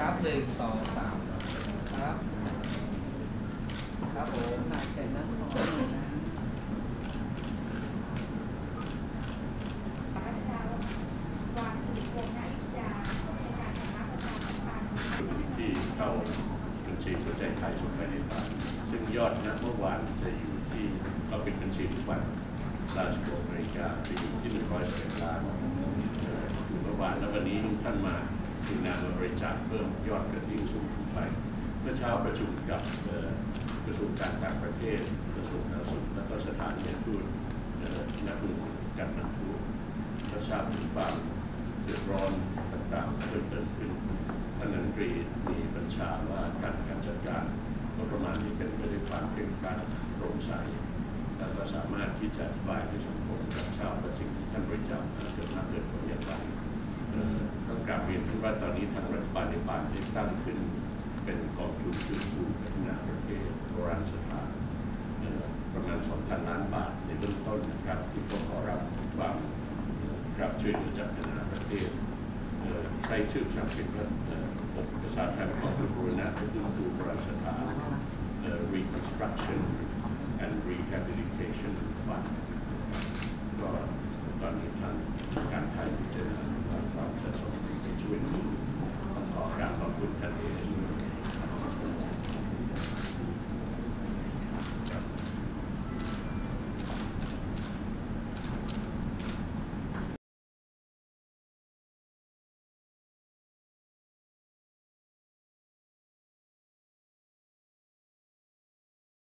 ครับหนึ่งสองสามครับ ครับผมหลักแต่ละข้อนะที่เข้าบัญชีหัวใจไทยส่งไปในบ้านซึ่งยอดนะเมื่อวานจะอยู่ที่เราเป็นบัญชีทุกวันล่าสุดของอเมริกาจะอยู่ที่111ล้านเอ่อเมื่อวานแล้ววันนี้ท่านมา ถึงนำมาบริจาคเพิ่มยอดกระดิ่งสูงขึ้นไป เมื่อเช้าประชุมกับกระทรวงการต่างประเทศกระทรวงสาธารณสุขและก็สถานเนียทูตเอ่อนักลงทุนการนักทุนและทราบถึงความเดือดร้อนต่างๆที่เกิดขึ้นท่านรันตรีมีบัญชาว่าการการจัดการงบประมาณที่เป็นไปด้วยความเคร่งครัดโปร่งใสและก็สามารถที่จะอธิบายให้สังคมรับทราบว่าสิ่งที่ท่านบริจาคเกิดมาเกิดผลอย่างไรเอ่อต้อง กราบเรียนท่านว่าตอนนี้ทางรัฐบาลในบ้านได้ตั้งขึ้น เป็นกองทุนฟื้นฟูพัฒนาประเทศโบราณสถานประมาณ 2,000 ล้านบาทในเบื้องต้นนะครับที่พวกขอรับความกราบช่วยเหลือจากพัฒนาประเทศใช้ชื่อช่างเป็นว่าเอ่อผมภาษาไทยของบูรณะก็คือคือโบราณสถาน reconstruction and rehabilitation fund